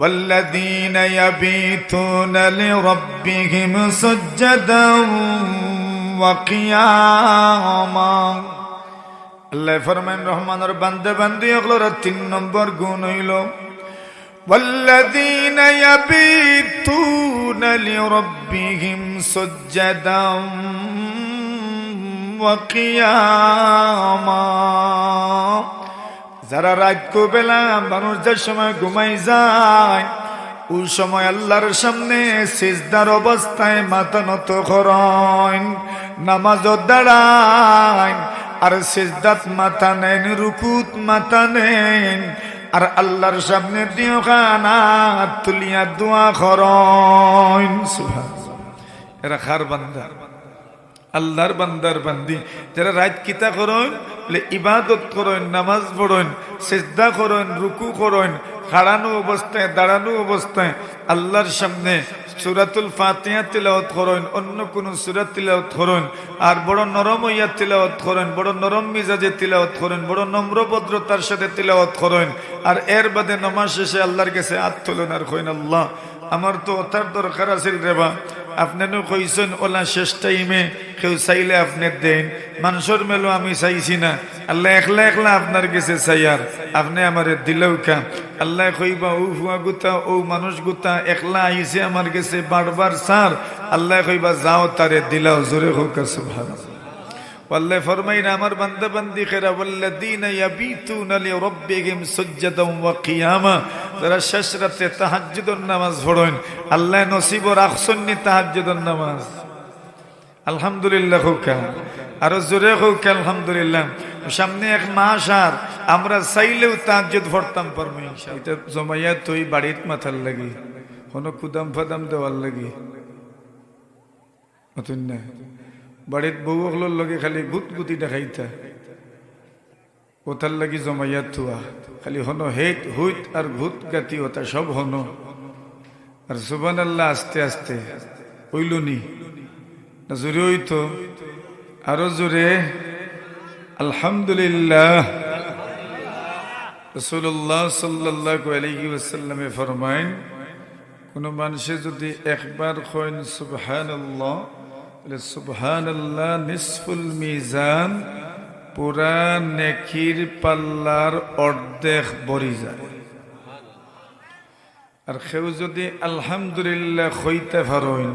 والذين يبيتون لربهم سجدا وقياما আল্লাহ ফরমান রহমানের বান্দে বান্দি এগুলোর তিন নম্বর গুণ হইল والذين يبيتون لربهم سجدا وقياما যারা রাত বেলা মানুষদের সময় ঘুমাই যায়। ওই সময় আল্লাহর সামনে সিজদার অবস্থায় মাথা নত করেন নামাজ দাঁড়ায়, আর সিজদাত মাথা নেন, রুকুত মাথা নেন, আর আল্লাহর সামনে দিও খানা তুলিয়া দোয়া করেন। এরা খার বান্দা। আল্লাহর বান্দার বান্দি। যারা রাত কিতা করেন ইবাদত করেন, নামাজ পড়েন, সেজদা করেন, রুকু করেন, খাড়ানো অবস্থায়, দাঁড়ানো অবস্থায় আল্লাহর সামনে সুরাতুল ফাতিহা তিলাওয়াত করেন, অন্য কোন সুরাত তিলাওয়াত করেন, আর বড় নরম হইয়া তিলাওয়াত করেন, বড় নরম মিজাজে তিলাওয়াত করেন, বড় নম্র ভদ্রতার সাথে তিলাওয়াত করেন, আর এর বাদে নমাজ শেষে আল্লাহর কাছে আর কইন, আল্লাহ, আমার তো ওটার দরকার আছিল রেবা আপনারও কইছেন, ওলা শেষ টাইমে কেউ চাইলে আপনি দেন। মানুষের মেলো আমি চাইছি না। আল্লাহ একলা একলা আপনার কাছে চাইয়ার আপনি আমার দিলেও কা আল্লাহ কইবা, ও হুয়া গুতা, ও মানুষ গুতা, একলা আইছে আমার কাছে বারবার সার আল্লাহ কইবা, যাও তারে দিলাও, জোরে হোক সুবহান আল্লাহ ফরমাইন আমার বান্দা বান্দি খেরা ওয়াল্লাযীনা ইয়াবিতুনা লিরাব্বিহিম সুজদান ওয়া কিয়ামা তারা শেষ রাতে তাহাজ্জুদের নামাজ পড়েন, আল্লাহ নসিব রাখছেন নি তাহাজ্জুদের নামাজ। আলহামদুলিল্লাহ হুকা, আরও জোরে হুকা, আলহামদুলিল্লাহ। সামনে এক মাস আর আমরা চাইলেও তাহাজ্জুদ পড়তাম পারব এটা জমাইয়া তুই বাড়ির মাথার লাগি, কোনো কুদাম ফাদাম দেওয়ার লাগি। অতুন না। বাড়িত বউ অগলোর লগে খালি গুত গুতি দেখাইতা। ওতার লাগি জমাইয়া থুয়া। খালি হনো হেট হুইত আর ভূত গাতি ওটা সব হনো। আর সুবান আল্লাহ আস্তে আস্তে হইলনি না। জোরে হইতো। আরও জোরে। আলহামদুলিল্লাহ। রসুল্লাহ সাল্লাহ আলহি ওসাল্লামে ফরমাইন, কোনো মানুষে যদি একবার কইন সুবহান সুবহান আল্লাহ নিসফুল মিজান, পুরা নেকির পাল্লার অর্ধেক বরি যায়। আর সেও যদি আলহামদুলিল্লাহ খইতে পারইন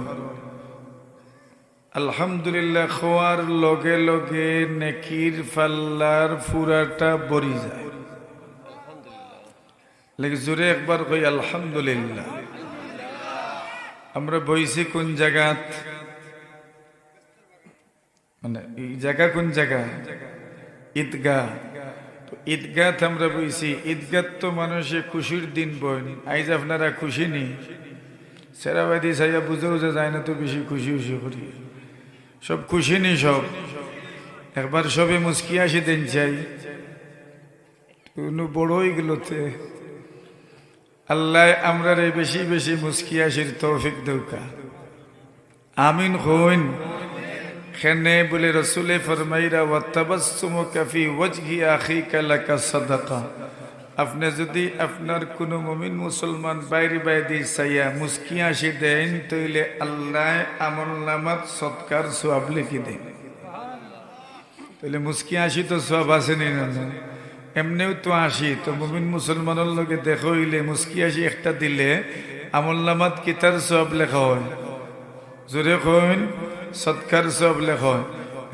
আলহামদুলিল্লাহ খোয়ার লগে লগে নেকির পাল্লার ফুরাটা বরি যায়। লেগে জোরে একবার কই, আলহামদুলিল্লাহ। আমরা বইছি কোন জায়গাত? মানে এই জায়গা কোন জায়গা? ঈদগাহ। তো ঈদগাহ আমরা বইছি ঈদগাহ তো মানুষে খুশির দিন বইন আইজ আপনারা খুশি নি? সেরাবাদি সাইয়া বুঝে বুঝে যায় না তো বেশি খুশি খুশি করি। সব খুশি নি সব? একবার সবে মুস্কি আসি দিন চাই। কোনো বড় হয়ে আল্লাহ আমরা বেশি বেশি মুস্কি আসির তৌফিক দৌকা। আমিন হইন খেনে বলে রসুলে ফরমাইরা কফি ওজহি আখি কালাকা সদকা। আপনি যদি আপনার কোনো মমিন মুসলমান বাইরে বাইরে চাইয়া মুস্কি আসি দেন, তইলে আল্লাহ আমল নামাত সৎকার সোয়াব লিখি দেন। তাহলে মুস্কি আসি তো সব আসেনি না এমনিও তো আসি তো মুমিন মুসলমানের লগে দেখো হইলে মুস্কি আসি একটা দিলে আমল নামাত কিতার সব লেখা হয়? জোরে কইন, সৎকার সব লেখ।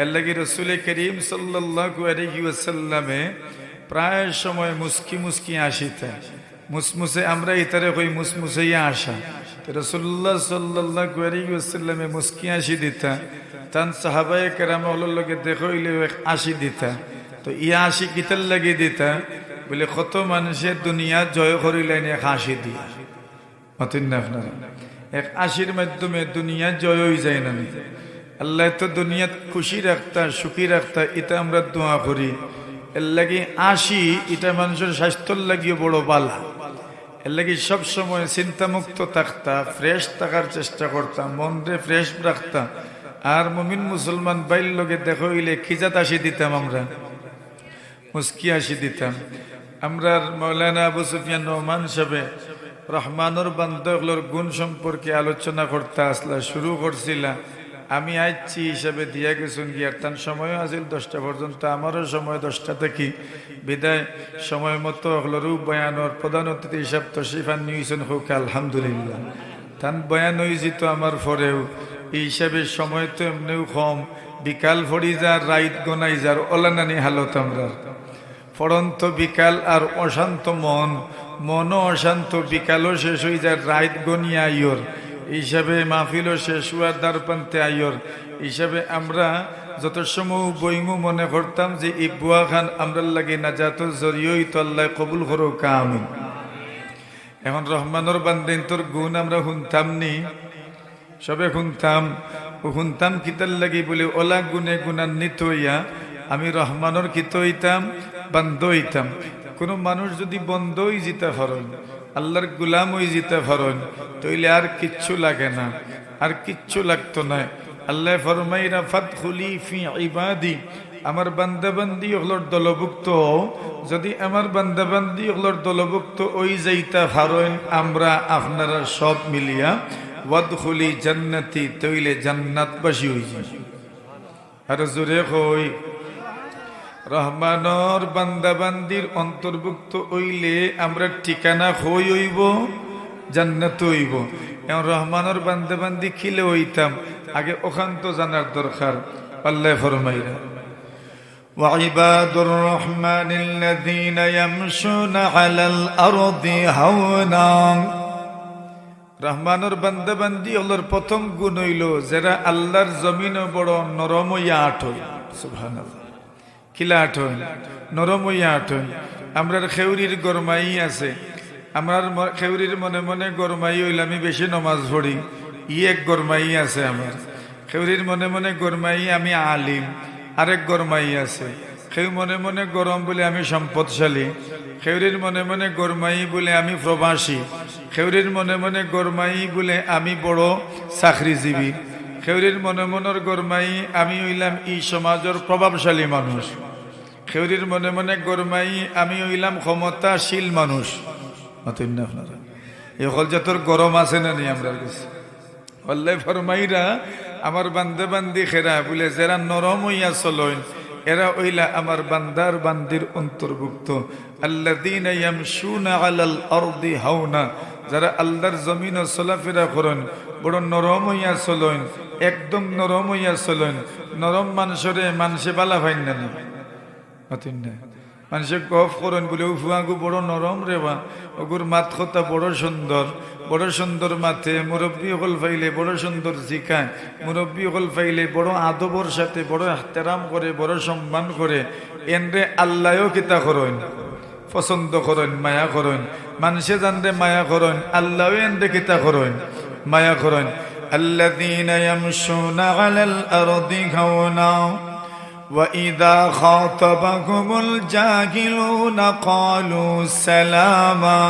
এর লাগি রসুল করিম সাল্লাসাল্লামে প্রায় সময় মুস্কি মুস্কি আসিতে মুসমুসে আমরা ইতারে কই মুসমুসে আসা। রসুল্লাহ সাল্লাহামে মুস্কি আসি দিতা, তান সাহাবাই কেরাম লগে দেখইলে আসি দিতা। তো ইয়া আসি কিতার লাগি দিতা, বলে কত মানুষের দুনিয়া জয় করিলেন এক হাসি দিয়া। মতিন এক আশির মাধ্যমে দুনিয়া জয় হয়ে যায় না আল্লাহ তো দুনিয়াত খুশি রাখতা, সুখী রাখতা, এটা আমরা দোয়া করি। এর লাগি আশি, এটা মানুষের স্বাস্থ্যর লাগিয়ে বড় বালা। এর লাগি সবসময় চিন্তামুক্ত থাকতা ফ্রেশ থাকার চেষ্টা করতাম মনরে ফ্রেশ রাখতাম আর মমিন মুসলমান বাইর লগে দেখো হইলে খিজাত আসি দিতাম আমরা? মুস্কি আসি দিতাম। আমরা মৌলানা আবু সুফিয়ান রহমান সাহেব রহমানুর বান্ধবগুলোর গুণ সম্পর্কে আলোচনা করতে আসলা, শুরু করছিলা। আমি আইছি হিসাবে দিয়া গেছুন গিয়ার তার সময়ও আছিল দশটা পর্যন্ত, আমারও সময় দশটা থেকে। বিদায়, সময় মতো হলরু বয়ানোর প্রধান অতিথি হিসাব তশিফান নিউছেন হোক, আলহামদুলিল্লাহ। তান বয়ান হয়েছি তো আমার পরেও এই হিসাবে সময় তো এমনিও কম। বিকাল ফড়ি যার, রাইত গনাই যার ওলানানি হালত আমরা ফড়ন্ত বিকাল আর অশান্ত মন মনও অশান্ত, বিকালও শেষ হয়ে যায়, রাইত গনিয়া আইয়র। হিসাবে মাহফিলও শেষ হওয়ার দ্বারপান্তে আইয়র। হিসাবে আমরা যত সময় বইমু মনে করতাম যে এই বুয়া খান আমরা লাগে না যাত জরিয়ই তো আল্লাহ কবুল করো কামি এখন রহমানের বান্দিন, তোর গুণ আমরা শুনতাম নি। সবে শুনতাম শুনতাম কিতার লাগি বলে, ওলা গুণে গুণান্বিত হইয়া আমি রহমানের কিত হইতাম বান্ধ হইতাম। কোনো মানুষ যদি বন্ধ হই জিতে ফরন আল্লাহর গুলাম হই জিতে ফরন তইলে আর কিচ্ছু লাগে না, আর কিচ্ছু লাগতো না আল্লাহ ফরমাই রাফাত খুলি ফি ইবাদি আমার বান্দাবান্দি ওগুলোর দলভুক্ত। যদি আমার বান্দাবান্দি ওগুলোর দলভুক্ত ওই যাইতা ফারইন আমরা আপনারা সব মিলিয়া ওয়াদখুলি জান্নাতি তৈলে জান্নাতবাসী হইছি আর জোরে কই রহমানর বান্দাবান্দির অন্তর্ভুক্ত হইলে আমরা ঠিকানা হই হইব জান্নাত হইব এখন রহমানর বান্দাবান্দি খিলে হইতাম আগে ওখান তো জানার দরকার আল্লাহ ফরমাইরা وعباد الرحمن الذين يمشون على الأرض هونا রহমানুর বান্দাবান্দি হলোর প্রথম গুণ হইল যারা আল্লাহর জমিন বড় নরমইয়া আট হই সুবহান কিলা আট হই নরমইয়া আট হই আমরার খেউরির গরমাই আছে। আমার ম- খেউরির মনে মনে গরমাই হইল আমি বেশি নমাজ পড়ি। ই এক গরমাই আছে আমার। খেউরির মনে মনে গরমাই আমি আলিম। আরেক গরমাই আছে। কেউ মনে মনে গরম বলে আমি সম্পদশালী। খেউরির মনে মনে গরমাই বলে আমি প্রবাসী। খেউরির মনে মনে গরমাই বলে আমি বড় চাকরিজীবী। খেউরির মনে মনের গরমাই, আমি হইলাম ই সমাজের প্রভাবশালী মানুষ। খেউরির মনে মনে গরমাই, আমি হইলাম ক্ষমতাশীল মানুষ। এই গরম আছে না নি আমরা কাছে। অল্লাই ফরমাইরা, আমার বান্দে বান্দি খেরা বলে, যারা নরম হইয়া চলইন এরা ওইলা আমার বান্দার বান্দির অন্তর্ভুক্ত। আল্লাযীনা ইয়ামশুনা আলাল হাওনা। যারা আল্লাহর জমিন ও চলাফেরা করেন, বড় নরম হইয়া চলইন একদম নরম হইয়া চলইন নরম মানুষরে মানুষে বালা ভাইন না মানুষে গফ করেন, বলে উফুয়াগু বড় নরম রে বা। ওগুর মাত কথা বড় সুন্দর। বড় সুন্দর মাথে মুরব্বী হল ফাইলে বড় সুন্দর শিখায় মুরব্বী হল ফাইলে বড় আদবর সাথে বড় এহতেরাম করে, বড় সম্মান করে। এনরে আল্লাহও কিতা করেন? পছন্দ করেন মায়া করেন মানুষে জানরে মায়া করেন আল্লাহও এনরে কিতা করেন মায়া করেন الذين يمشون على الأرض هونا وإذا خاطبهم الجاهلون قالوا سلاما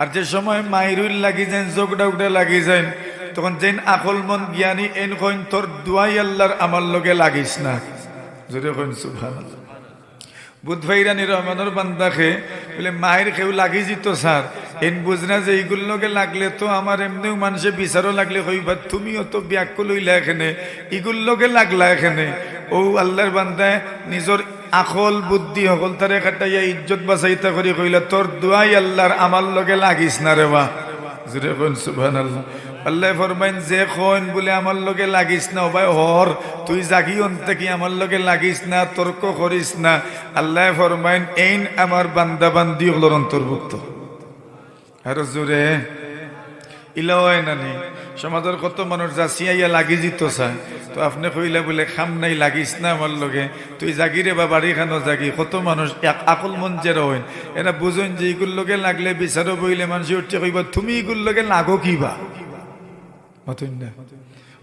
আর যে সময় মাইরুল লাগি যান যোগটা উঠে লাগি যান তখন যেন আকল মন জ্ঞানী এন কইন তোর দুয়াই আল্লাহর আমার লগে লাগিস না যদি কইন সুবহানাল্লাহ বুধভাইরানি রহমানের বান্দাকে বলে, মায়ের কেউ লাগি যেত স্যার। এন বুঝনা যে এইগুলো লগে লাগলে তো আমার এমনিও মানুষে বিচারও লাগলে কইবা তুমিও তো ব্যাক লইলা এখানে ইগুল লগে লাগলা এখানে। ও আল্লাহর বান্দায় নিজের আকল বুদ্ধি সকল তারে কাটাইয়া ইজ্জত বাঁচাইতা করি কইলা, তোর দুয়াই আল্লাহর, আমার লগে লাগিস না রে বা জুড়ে কোন সুবহান আল্লাহ ফরমাইন, যে কইন বলে আমার লগে লাগিস না ভাই হর, তুই জাগি অন্তে কি আমার লগে লাগিস না, তর্ক করিস না। আল্লাহ ফরমাইন, এইন আমার বান্দা বান্দি হলোর অন্তর্ভুক্ত। আর জোরে। ইলাওয়াই নানি সমাজের কত মানুষ যাচিয়াইয়া লাগি জিত চায়। তো আপনি কইলে বলে, খাম নাই, লাগিস না আমার লগে। তুই জাগিরে বা বাড়ি খানো জাগি। কত মানুষ এক আকল মন যে রইন এরা বুঝুন যে ইগুর লগে লাগলে বিচারো বইলে মানুষ উঠছে কইবা, তুমি ইগুর লগে লাগো কিবা মতন না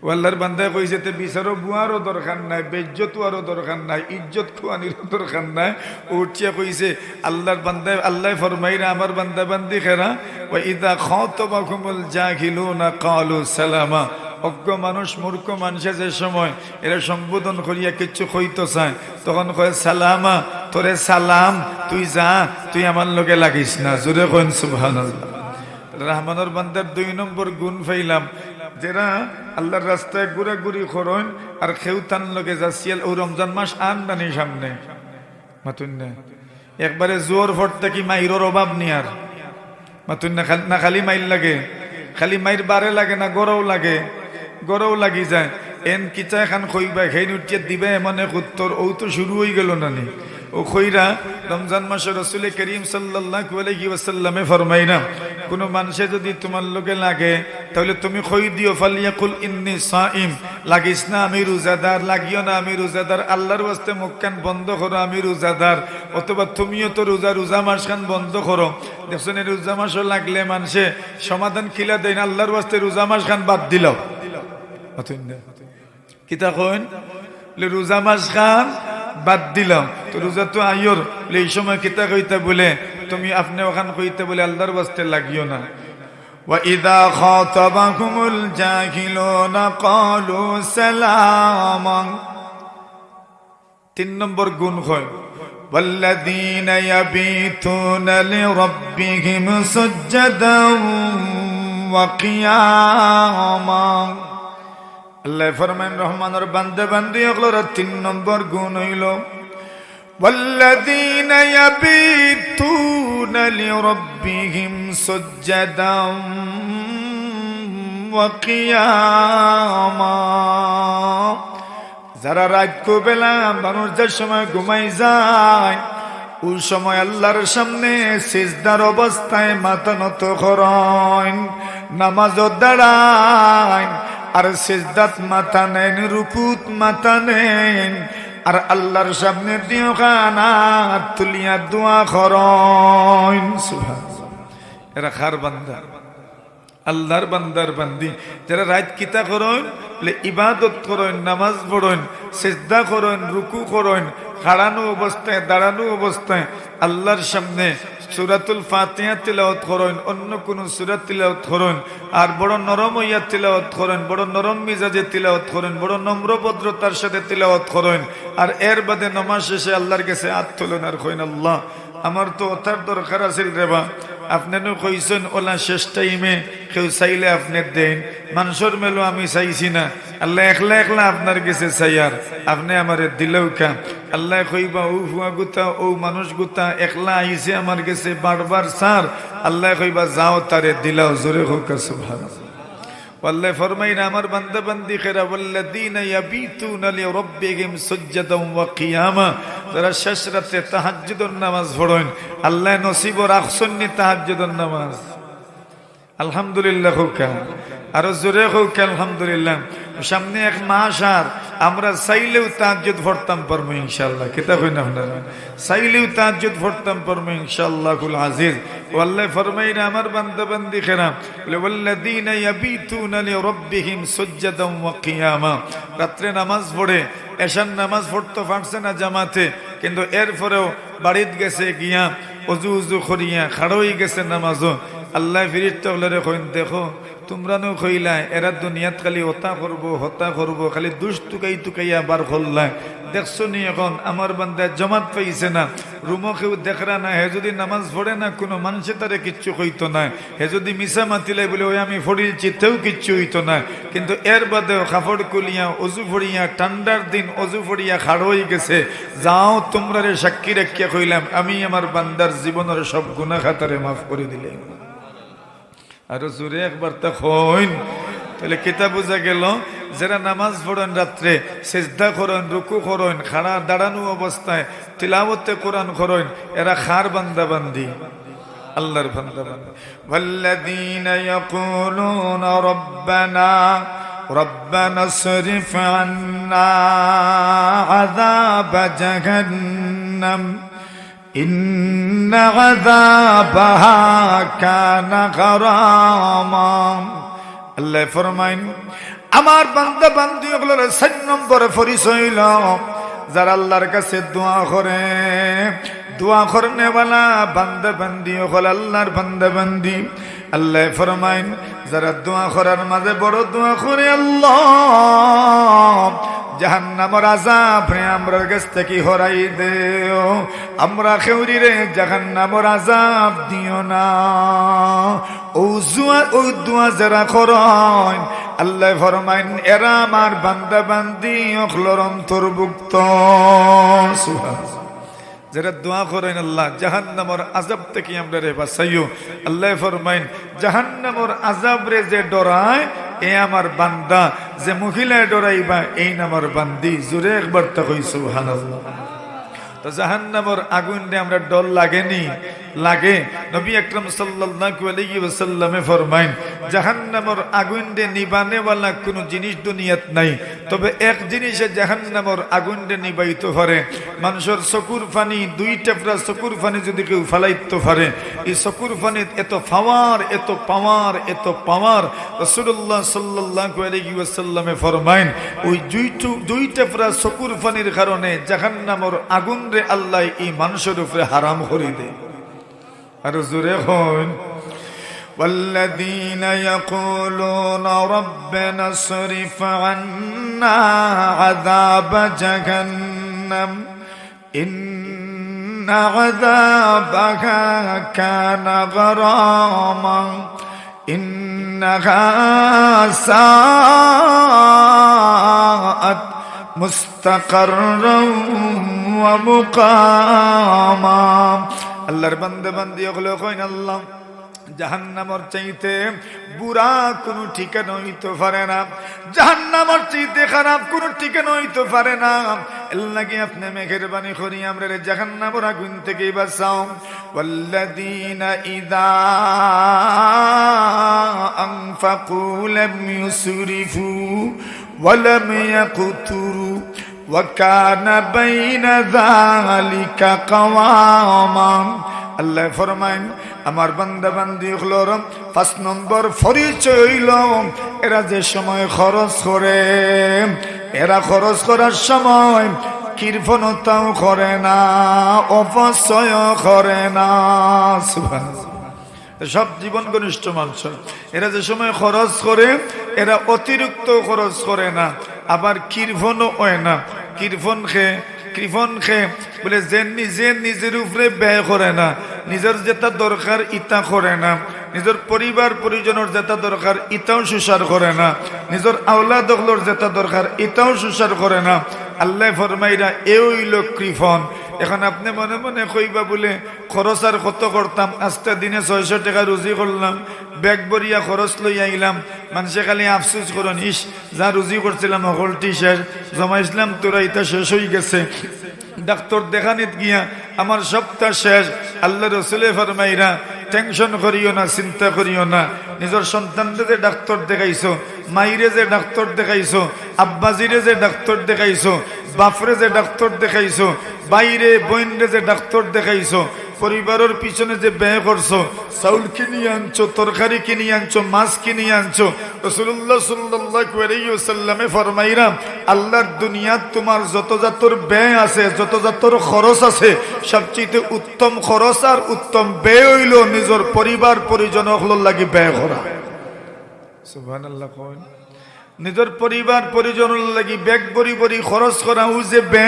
ও আল্লাহর কইছে তে বিচারও বুয়ারও দরকার নাই বেজ্জত আরও দরকার নাই, ইজ্জত খুয়ানির দরকার নাই। উঠিয়া কইছে, আল্লাহর বান্দায় আল্লাহ ফরমাইরা আমার বান্দা বান্দি খেরা। ও ইদা খাতাবাকুমুল জাহিলুনা কালু সালামা। অজ্ঞ মানুষ, মূর্খ মানুষে যে সময় এরা সম্বোধন করিয়া কিচ্ছু কইতো চায়, তখন কয়, সালামা, তোরে সালাম, তুই যা, তুই আমার লগে লাগিস না। জোরে কইন সুবহানাল্লাহ। রহমানের বান্দার দুই নম্বর গুণ ফাইলাম যারা আল্লাহর রাস্তায় ঘুরাঘুরি করন আর খেউতান লগে যাচ্ছিয়াল ও রমজান মাস আন নানি সামনে। মাতুন না একবারে জোর ফটতে কি মাইরর অভাব নিয়ার মাতুন না খালি- না খালি মাইল লাগে, খালি মাইর বারে লাগে না গরও লাগে, গরও লাগি যায়। এন কিচা খান খইবা খেই উঠিয়ে দিবে এক উত্তর ও তো শুরু হয়ে গেল নানি। ও খইরা, রমজান মাসে রসুল করিম সাল্লাল্লাহু আলাইহি ওয়াসাল্লামে ফরমাই না কোনো মানুষে যদি তোমার লোকে লাগে, তাহলে তুমি খই দিও, ফালিয়াকুল ইন্নি সাইম। লাগিস না আমি রোজাদার, লাগিও না আমি রোজাদার। আল্লাহর ওয়াস্তে মুখ কান বন্ধ করো, আমি রোজাদার। অথবা তুমিও তো রোজা রোজা মাস খান বন্ধ করো। দেখছেন রোজা মাসও লাগলে মানুষে সমাধান খিলা দেয় না, আল্লাহর ওয়াস্তে রোজা মাস খান বাদ দিল কিতা বলে রোজা মাস খান বাদ দিলাম তো রোজা তো আইয়র বলে এই সময় কিতা কইতা বলে তুমি আপনি ওখান কইতে বলে আল্লাহর বাস্তে লাগিও না وإذا خاطبهم الجاهلون قالوا سلاما তিন নম্বর গুণ হয় والذين يبيتون لربهم سجدا وقياما আল্লাহ ফরমান রহমানের বান্দে বান্দি ওগুলোর তিন নম্বর গুণ হইল والذين يبيتون لربهم سجدا وقياما যারা রাত বেলা মানুষদের সময় ঘুমাই যায় ওই সময় আল্লাহর সামনে সিজদার অবস্থায় মাথা নত করেন নামাজ দাঁড়ায় আর সিজদাত মাথা নেন রুকুত মাথা নেন আর আল্লাহর সামনে দিও খানা তুলিয়া দোয়া সুবহানাল্লাহ। এরা খার বান্দা, আল্লাহর বান্দার বান্দি যারা রাত কিতা করেন ইবাদত করেন নামাজ পড়েন সেজদা করেন রুকু করেন খাড়ানো অবস্থায়, দাঁড়ানো অবস্থায় আল্লাহর সামনে সুরাতুল ফাতিহা তিলাওয়াত করেন, অন্য কোন সুরাত তিলাওয়াত করেন, আর বড় নরম ইয়া তিলাওয়াত করেন, বড় নরম মিজাজে তিলাওয়াত করেন, বড় নম্র ভদ্রতার সাথে তিলাওয়াত করেন, আর এর বাদে নমাজ শেষে আল্লাহর কাছে তোলেন আর কইন, আল্লাহ, আমার তো অথার দরকার আছে রেবা আপনারও কইছেন, ওলা শেষ টাইমে কেউ চাইলে আপনার দেন। মানুষের মেলো আমি চাইছি না। আল্লাহ একলা একলা আপনার কাছে চাইয়ার আপনি আমার দিলেও কা আল্লাহ কইবা, ও ভুয়া গুতা, ও মানুষ গুতা, একলা আইছে আমার কাছে বারবার সার আল্লাহ কইবা, যাও তারে দিলাও, জোরে হোক আল্লাহ ফরমাইন, আমার বান্দা বান্দি খেরা, ওয়াল্লাযীনা ইয়াবিতুনা লিরাব্বিহিম সুজদান ওয়া কিয়ামা। তারা শেষ রাতে তাহাজ্জুদের নামাজ পড়েন, আল্লাহ নসিব রাখছেন নি তাহাজ্জুদের নামাজ। আলহামদুলিল্লাহ হোক, আর জোরে হোক, আলহামদুলিল্লাহ। সামনে এক মাস আর আমরা চাইলেও তাহাজ্জুদ পড়তাম পারব ইনশাল্লাহ কিতা কই না আপনারা? চাইলেও তাহাজ্জুদ পড়তাম পারব ইনশাআল্লাহ কুল আজিজ। ওয়াল্লাহ ফরমাইনা আমার বান্দা বান্দি খেরা, বলে, ওয়াল্লাযীনা ইয়াবিতুনা লিরাব্বিহিম সুজদান ওয়া কিয়ামা। রাত্রে নামাজ পড়ে, এশার নামাজ পড়তে পারছে না জামাতে, কিন্তু এরপরেও বাড়িত গেছে গিয়া অজু উজু করিয়া খাড়ই গেছে নামাজও। আল্লাহ ফিরিত দেখো তোমরা নো কইলা এরা দুনিয়াত খালি হতা করব হতা করব, খালি দুষ টুকাই টুকাইয়া বার করলা। দেখছ নি এখন, আমার বান্দা জমাত পাইছে না। রুমো কেউ দেখরা না, হে যদি নামাজ পড়ে না, কোনো মানুষে তারে কিচ্ছু কইতো না। হে যদি মিশা মাতিলে বলে, ওই আমি ফড়িলছি তেও কিচ্ছু হইতো না। কিন্তু এর বাদেও কাপড় কুলিয়া, অজু ফড়িয়া, ঠান্ডার দিন অজু ফড়িয়া খাড় হয়ে গেছে। যাও তোমরা রে সাক্ষী রাখিয়া কইলাম, আমি আমার বান্দার জীবনের সব গুণা খাতারে মাফ করে দিলে আরো জোরে একবার তা হইন তাহলে কিতা বোঝা গেল যারা নামাজ পড়েন রাত্রে সেজদা করেন রুকু করেন খাড়া দাঁড়ানো অবস্থায় তিলাবতে কোরআন করেন এরা খার বান্দা বান্দি আল্লাহর বান্দা বান্দি والذين يقولون ربنا ربنا اصرف عنا عذاب جهنم إن عذابها كان غراما আল্লাহ ফরমাইন আমার বান্দা বান্দি ওগুলোর সাত নম্বরে পরিচয় হইল যারা আল্লাহর কাছে দোয়া করে দোয়া করনে বালা বান্দা বান্দি ওগুলো আল্লাহর বান্দা বান্দি আল্লাহ ফরমাইন যারা দোয়া করার মাঝে বড় দোয়া করে আল্লাহ জাহান্নামর আজাব রে আমরার কাছ থেকে হরাই দেও। আমরা খেউরি রে জাহান্নামর আজাব দিও না। ও জুয়া, ও দুয়া যারা করন, আল্লাহ ফরমাইন, এরা আমার বান্দা বান্দি অখলর অন্তর্ভুক্ত সুবহানাল্লাহ। যারা দোয়া করেন আল্লাহ, জাহান্নামর আজাব থেকে আমরা রে বাসাইও আল্লাহ ফরমাইন, জাহান্নামর আজাব রে যে ডরায়, এ আমার বান্দা। যে মহিলায় ডরাইবা, এই নামার বান্দি। জোরে একবার তো কই সুবহানাল্লাহ। তো জাহান্নামর আগুন রে আমরা ডর লাগেনি। লাগে। নবী আকরাম সাল্লাল্লাহু আলাইহি ওয়াসাল্লামে ফরমাইন, জাহান্নামর আগুন রে নিবানে কোনো জিনিস দুনিয়াত নাই, তবে এক জিনিসে জাহান্নামর আগুন রে নিবাইতে পারে। মানুষের চকুর পানি, দুই টেপরা চকুর পানি যদি কেউ ফালাইতে পারে, এই চকুর পানি এত ফাওয়ার এত পাওয়ার এত পাওয়ার, রাসূলুল্লাহ সাল্লাল্লাহু আলাইহি ওয়াসাল্লামে ফরমাইন, ওই দুইটু দুই টেপরা চকুর পানির কারণে জাহান্নামর আগুন রে আল্লাহ এই মানুষের উপরে হারাম করে দেয়। আর জোরে হন والذين يقولون ربنا اصرف عنا عذاب جهنم إن عذابها كان غراما إنها ساءت مستقرا ومقاما আল্লাহর বান্দে বান্দি ওগুলো কইন আল্লাহ জাহান্নামর চাইতে বুড়া কোনো ঠিকানা হইতে পারে না জাহান্নামর চাইতে খারাপ কোনো ঠিকানা হইতে পারে না আল্লাহকে আপনি মেহেরবানি করি আমরা রে জাহান্নামর আগুন থেকে বাঁচাও والذين إذا أنفقوا لم يسرفوا ولم يقتروا وكان بين ذلك قواما আল্লাহ ফরমাইন আমার বান্দা বান্দি হলোর পাঁচ নম্বর পরিচয় হইল এরা যে সময় খরচ করে এরা খরচ করার সময় কীর্তনতাও করে না অপচয় করে না সুবহানাল্লাহ সব জীবন ঘনিষ্ঠ মানুষ এরা যে সময় খরচ করে এরা অতিরিক্ত খরচ করে না আবার কীর্ভনও হয় না কীর্ভন খেয়ে কৃপন খেয়ে বলে, যে নিজে, নিজের উপরে ব্যয় করে না, নিজের যেটা দরকার ইটা করে না, নিজের পরিবার, পরিজনের যেটা দরকার ইটাও সুসার করে না, নিজের আওলা দখলর যেটা দরকার ইটাও সুসার করে না। আল্লাহ ফরমাইরা, এ হইল কৃপন এখন আপনি মনে মনে কইবা বলে, খরচ আর কত করতাম? আজকে দিনে ছয়শো টাকা রুজি করলাম, ব্যাগ বরিয়া খরচ লই আইলাম, মানুষে খালি আফসোস করুন ইস যা রুজি করছিলাম অকলটি শেষ জমাইছিলাম তোরা ইটা শেষ হয়ে গেছে। ডাক্তার দেখানিত গিয়া আমার সপ্তাহ শেষ। আল্লাহ রসুলে ফরমাইরা, টেনশন করিও না, চিন্তা করিও না। নিজের সন্তানরে যে ডাক্তার দেখাইছো, মাইরে যে ডাক্তার দেখাইছো আব্বাজিরে যে ডাক্তার দেখাইছো, বাপরে যে ডাক্তার দেখাইছো, বাইরে বইনরে যে ডাক্তার দেখাইছো, পরিবারের পিছনে যে ব্যয় করছ চাউল কিনে আনছো তরকারি কিনে আনছো মাছ কিনে আনছো রসুল্লাহ সাল্লামে ফরমাইরাম, আল্লাহর দুনিয়াত তোমার যত জাতর ব্যয় আছে, যত জাতর খরচ আছে, সবচেয়ে উত্তম খরচ আর উত্তম ব্যয় হইল নিজের পরিবার পরিজন লাগি ব্যয় করা। আল্লাহ নিজের পরিবার পরিজন লাগি ব্যাগ বরি বরি খরচ করা ও যে বে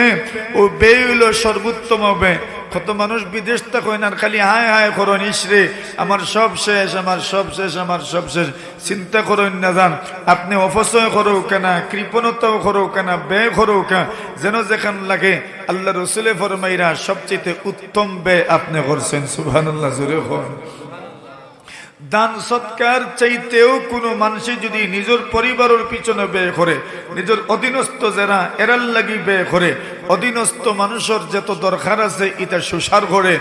ও বে হইল সর্বোত্তম বে কত মানুষ বিদেশ তা কয় না খালি হায় হায় করো নিশ্রে আমার সব শেষ, আমার সব শেষ, আমার সব শেষ। চিন্তা করেন না যান আপনি অপচয় করো কেনা, কৃপণতাও করো কেনা ব্যয় করো কে যেন যেখান লাগে, আল্লাহ রসুলে ফরমাইরা সবচেয়ে উত্তম ব্যয় আপনি করছেন সুবহান আল্লাহ জোরে হন দান সৎকার চাইতেও কোনো মানুষে যদি নিজের পরিবারের পিছনে ব্যয় করে, নিজের অধীনস্থ যারা এরাল লাগি ব্যয় করে, অধীনস্থ মানুষের যত দরকার আছে ইটা সুসার করে।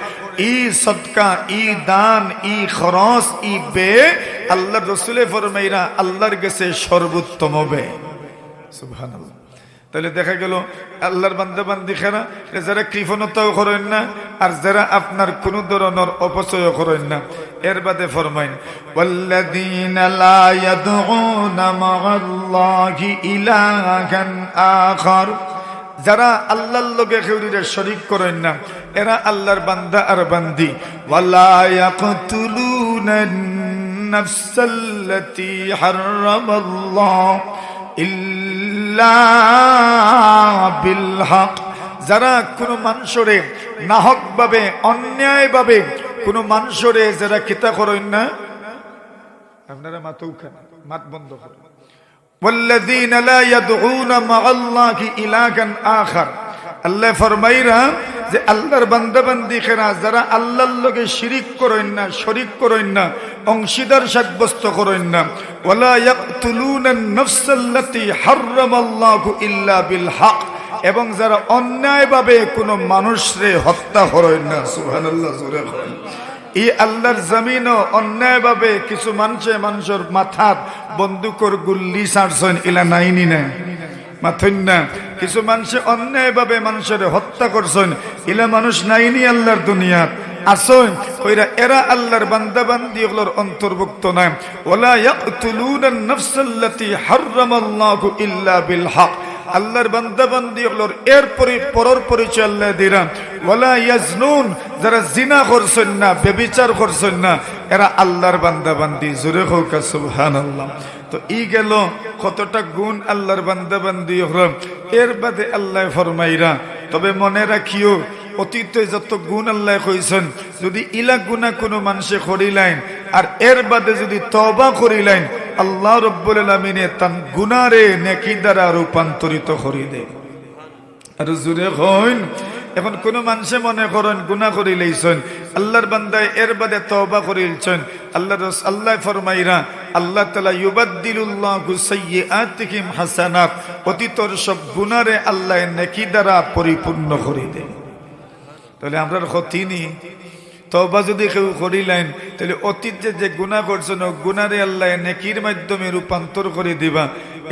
ই সৎকা, ই দান, ই খরচ, ই বে আল্লাহ রসুলে ফরমাইরা আল্লাহর গেছে সর্বোত্তম ব্যয়। সুবহানাল্লাহ। তাহলে দেখা গেল আল্লাহর বান্দা বান্দি খেরা যারা কৃপণতাও করেন না আর যারা আপনার কোন ধরনের অপচয় করেন না এর বাদে ফরমাইন والذين لا يدعون مع الله إلها آخر যারা আল্লাহর লগে খেউরিরে শরিক করেন না এরা আল্লাহর বান্দা আর বান্দি ওয়ালা ইয়াকতুলুনা النفس التي حرم الله إلا ইল্লা বিল হক যারা কোনো মানুষরে নাহক ভাবে অন্যায় ভাবে কোনো মানুষরে যারা কিতা করেন না আপনারা মাথৌ খান মাত বন্ধ করেন والذين لا يدعون مع الله إلها آخر আল্লাহ ফরমাইরা যে আল্লাহর বান্দাবান্দি খেরা যারা আল্লাহর লগে শিরিক করেন না, শরিক করেন না, অংশীদার সাব্যস্ত করেন না, ওয়ালা ইয়াকতুলুনা ইল্লা বিল হক, এবং যারা অন্যায়ভাবে কোনো মানুষরে হত্যা করেন না। করেন এই আল্লাহর জমিন অন্যায়ভাবে কিছু মানুষে মানুষের মাথার বন্দুকর গুল্লি সারছেন ইলা নাইনি না মাথুন না কিছু মানুষে অন্যায়ভাবে মানুষের হত্যা করছেন। ইলা মানুষ নাইনি আল্লাহর দুনিয়াত। আসন এরা আল্লাহর অন্তর্ভুক্ত ইল্লা আল্লাহর বান্দাবান্দি হলোর এর পরি পরর পরিচয় আল্লাহ দিরা ওয়ালা ইয়াজনুন, যারা জিনা করছেন না, বেবিচার করছেন না, এরা আল্লাহর বান্দাবান্দি। জোরে হোক সুবহানাল্লাহ। তো ই গেল কতটা গুণ আল্লাহর বান্দাবান্দি হল এর বাদে আল্লাহ ফরমাইরা, তবে মনে রাখিও, অতীতে যত গুণ আল্লাহ কইছেন, যদি ইলা গুণা কোনো মানুষে করিলাইন, আর এর বাদে যদি তবা করিলাইন আল্লাহ রব্বুল আলমিনে তান গুনারে নেকি দ্বারা রূপান্তরিত করি দে আর জুড়ে হইন, এখন কোন মানুষে মনে করেন গুণা করি লইছেন, আল্লাহর বান্দায় এর বাদে তওবা করিলছেন আল্লাহ আল্লাহ ফরমাইরা, আল্লাহ তালা ইউবাদ্দিলুল্লাহ সাইয়্যাতিহিম হাসানাত অতীতর সব গুনারে আল্লাহ নেকি দ্বারা পরিপূর্ণ করে দেয়। তাহলে আমরা ক্ষতি তবা যদি কেউ করিলেন, তাহলে অতীতে যে গুণা করছেন গুণারে আল্লাহ নেকির মাধ্যমে রূপান্তর করে দিবা।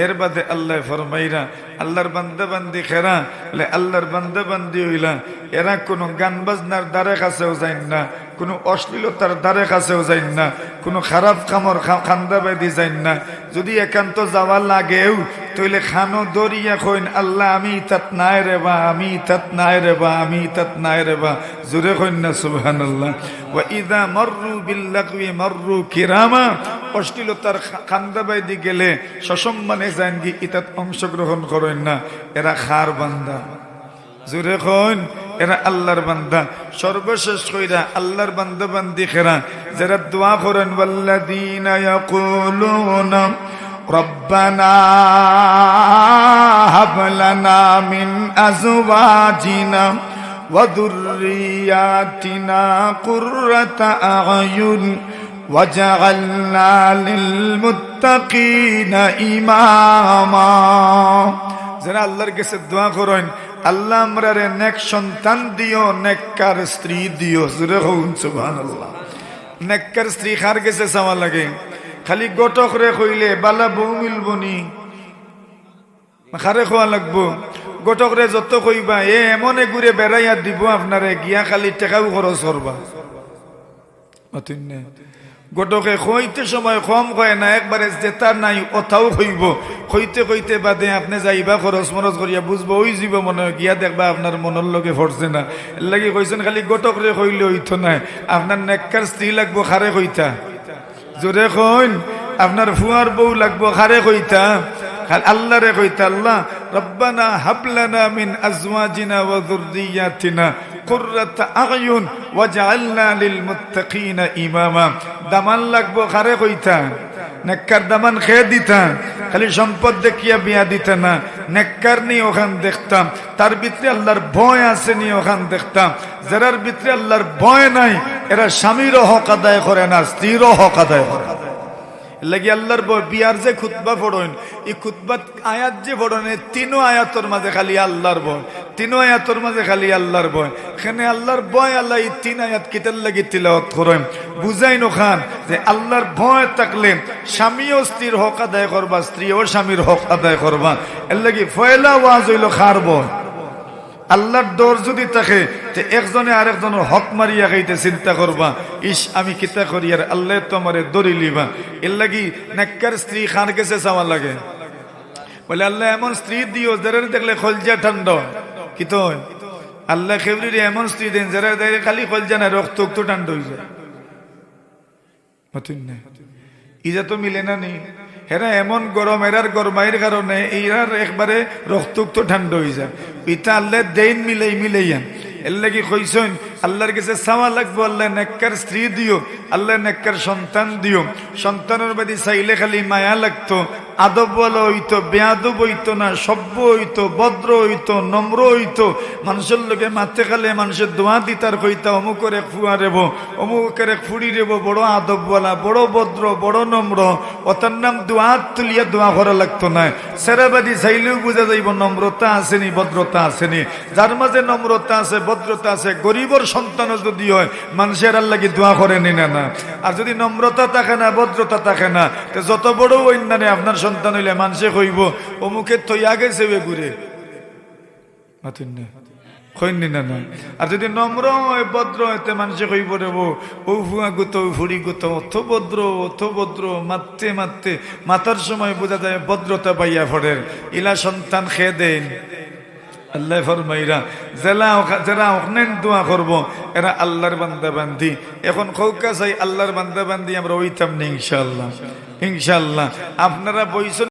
এর বাদে আল্লাহ ফরমাইরা, আল্লাহর বান্দা বান্দি খেরা, বলে আল্লাহর বান্দা বান্দি হইলা। এরা কোনো গান বাজনার দ্বারে কাছেও যাইন না, কোনো অশ্লীলতার দ্বারে কাছেও যাইন না, কোনো খারাপ কামর খান্দা বেদি যাইন না। যদি একান্ত যাওয়া লাগেও, তইলে খানো দরিয়া কইন আল্লাহ আমি তাত নাই রে বা, আমি তাত নাই রে বা, আমি তাত নাই রে বা। জোরে কইন না, সুবহানাল্লাহ। ওয়া ইদা মাররু বিল্লাগwi মাররু কিরামা অশ্লীলতার খান্দা বেদি গেলে সসম্মানে যাইন কি ইতাত অংশগ্রহণ করেন না এরা খার বান্দা জোরে কইন এরা আল্লাহর বান্দা সর্বশেষ কইরা আল্লাহর বান্দা বান্দি খেরা যারা দোয়া করেন ওয়াল্লাযীনা ইয়াকুলুনা ربنا هب لنا من أزواجنا وذرياتنا قرة أعين وجعلنا للمتقين إماما যারা আল্লাহর কাছে দোয়া করেন আল্লাহ আমরা রে নেক সন্তান দিও নেককার স্ত্রী দিও জুরে হউন সুবহানাল্লাহ নেককার স্ত্রী খার গেছে চাওয়া লাগে খালি গটক রে কইলে বালা বউ মিলবনি খারে খোয়া লাগবো গটক রে যত কইবা এ এমনে ঘুরে বেড়াইয়া দিব আপনারে গিয়া খালি টেকাও খরচ করবা মাতুন না গোটকে খইতে সময় কম কয় না একবারে জেতা নাই কথাও কইব কইতে কইতে বাদে আপনি যাইবা খরচ মরচ করিয়া বুঝব ওই যাব মনে গিয়া দেখবা আপনার মনের লগে ফরছে না। এর লাগি কইছেন খালি গোটক রে কইলে হইতো নাই। আপনার নেককার স্ত্রী লাগবো খারে কইতা জোরে কইন আপনার ফুয়ার বউ লাগবো খারে কইতা আল্লাহ রে কইতা আল্লাহ রব্বানা হাবলানা মিন আজওয়াজিনা ওয়া যুররিয়াতিনা ইমামা। দামান লাগবো দামান খালি সম্পদ দেখিয়া বিয়া দিতে না। নেককার নিয়ে ওখান দেখতাম, তার ভিতরে আল্লাহর ভয় আছে নিয়ে ওখান দেখতাম। যারার ভিতরে আল্লাহর ভয় নাই, এরা স্বামীরও হক আদায় করে না, স্ত্রীরও হক আদায় করে লাগি আল্লাহর বয় বিয়ার যে খুতবা পড়েন এই খুতবাত আয়াত যে পড়েন তিনো আয়াতর মাঝে খালি আল্লাহর বয় তিনো আয়াতর মাঝে খালি আল্লাহর বয়। এখানে আল্লাহর বয় আল্লাহ এই তিন আয়াত কিতার লাগি তিলাওয়াত করেন। বুঝাই খান যে আল্লাহর ভয় থাকলে স্বামীও স্ত্রীর হক আদায় করবা, স্ত্রীও স্বামীর হক আদায় করবা। এর লাগি ফয়লা ওয়াজ হইল খার বয়। আল্লাহর ডর যদি থাকে যে একজনে আরেকজনের হক মারিয়া খাইতে চিন্তা করবা। ইস, আমি কিতা করি? আর আল্লাহ তো আমারে দড়ি লিবা। এর লাগি নেককার স্ত্রী খান গেছে চাওয়া লাগে। বলে, আল্লাহ, এমন স্ত্রী দিও যারা দেখলে খলজা ঠান্ডা কি তো আল্লাহ খেবরির এমন স্ত্রী দেন যারা দেখলে খালি খলজা না, রক্ত ঠান্ডা হয়ে যায়। ইজা তো মিলে না নি? হেরা এমন গরম, এরার গরমাইয়ের কারণে এরার একবারে রক্তুক্ত ঠান্ডা হয়ে যায়। পিতা আল্লাহ দেইন মিলেই মিলাইয়া এর লাগি কইসন আল্লাহর কাছে চাওয়া লাগবো আল্লাহ নেককার স্ত্রী দিও আল্লাহ নেককার সন্তান দিও। সন্তানের বাদী চাইলে খালি মায়া লাগতো আদব বলা, হইতো বেয়াদব হইতো না, সভ্য হইতো, ভদ্র হইতো, নম্র হইতো। মানুষের লোকে মাতে খালে মানুষের দোয়া দিতার কইতা, অমুকের এক ফুয়া রেব, অমুকের এক ফুড়ি রেব, বড় আদব বলা, বড় ভদ্র, বড় নম্র। ওতার নাম দোয়া তুলিয়া দোয়া করা লাগতো না। সেরাবাদী চাইলেও বোঝা যাইব, নম্রতা আসেনি, ভদ্রতা আসেনি। যার মাঝে নম্রতা আছে, ভদ্রতা আছে, গরিবর সন্তানও যদি হয়, মানুষের আল্লাহ দোয়া করে নিনে না। আর যদি নম্রতা থাকে না, ভদ্রতা থাকে না যত বড় অন্যান্য আপনার সন্তান হইলে মানুষে কইব, অমুকে থইয়া গেছে বে ঘুরে না না। আর যদি নম্র হয়, ভদ্র হইতে কইব রে বো ও গুত গুত, অথ ভদ্র অথ ভদ্র মাতার সময় বোঝা যায় ভদ্রতা পাইয়া ফড়ের ইলা সন্তান খেয়ে দেন। আল্লাহ ফরমাইরা, জেলা যারা ওখানে দোয়া করব। এরা আল্লাহর বান্দা বান্দি এখন খৌকা চাই, আল্লাহর বান্দা বান্দি আমরা ওইতাম না ইনশাল্লাহ ইনশাল্লাহ আপনারা বইছেন